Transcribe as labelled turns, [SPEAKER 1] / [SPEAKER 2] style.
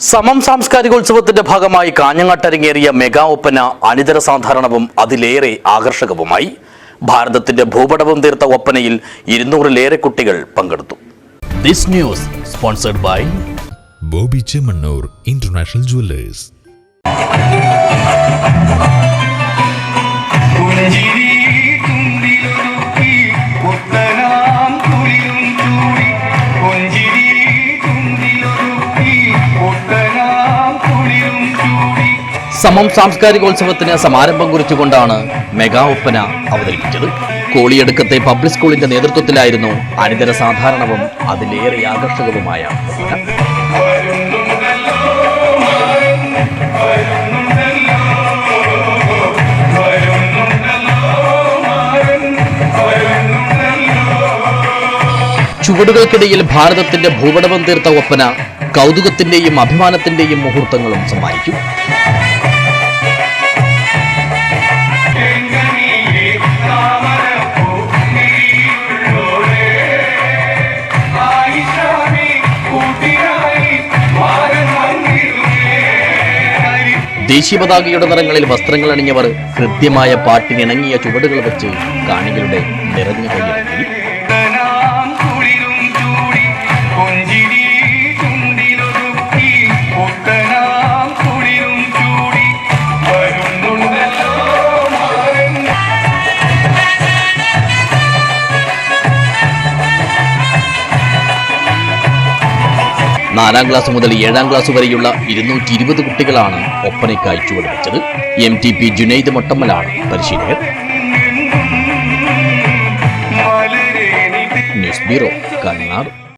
[SPEAKER 1] സമം സാംസ്കാരികോത്സവത്തിന്റെ ഭാഗമായി കാഞ്ഞങ്ങാട്ടരങ്ങേറിയ മെഗാ ഒപ്പന അനിതര സാധാരണവും അതിലേറെ ആകർഷകവുമായി. ഭാരതത്തിന്റെ ഭൂപടവും തീർത്ത ഒപ്പനയിൽ ഇരുന്നൂറിലേറെ കുട്ടികൾ പങ്കെടുത്തു. This news sponsored by
[SPEAKER 2] Bobby Chemmanur international jewellers.
[SPEAKER 1] സമം സാംസ്കാരികോത്സവത്തിന് സമാരംഭം കുറിച്ചുകൊണ്ടാണ് മെഗാ ഒപ്പന അവതരിപ്പിച്ചത്. കോളിയടുക്കത്തെ പബ്ലിക് സ്കൂളിന്റെ നേതൃത്വത്തിലായിരുന്നു അനിതര സാധാരണവും അതിലേറെ ആകർഷകവുമായ ചുവടുകൾക്കിടയിൽ ഭാരതത്തിന്റെ ഭൂപടവം തീർത്ത ഒപ്പന കൗതുകത്തിന്റെയും അഭിമാനത്തിന്റെയും മുഹൂർത്തങ്ങളും സമ്മാനിക്കും. ദേശീയ പതാകയുടെ നിറങ്ങളിൽ വസ്ത്രങ്ങൾ അണിഞ്ഞവർ ഹൃദ്യമായ പാട്ടിനിണങ്ങിയ ചുവടുകൾ വെച്ച് കാണികളുടെ നിറഞ്ഞു കൈയിറങ്ങി നാലാം ക്ലാസ് മുതൽ ഏഴാം ക്ലാസ് വരെയുള്ള ഇരുന്നൂറ്റി ഇരുപത് കുട്ടികളാണ് ഒപ്പനയ്ക്കായി ചുവടുവെച്ചത്. എം ടി പി ജുനൈദ് മൊട്ടമ്മലാണ് പരിശീലകർ ന്യൂസ് ബ്യൂറോ കണ്ണാട്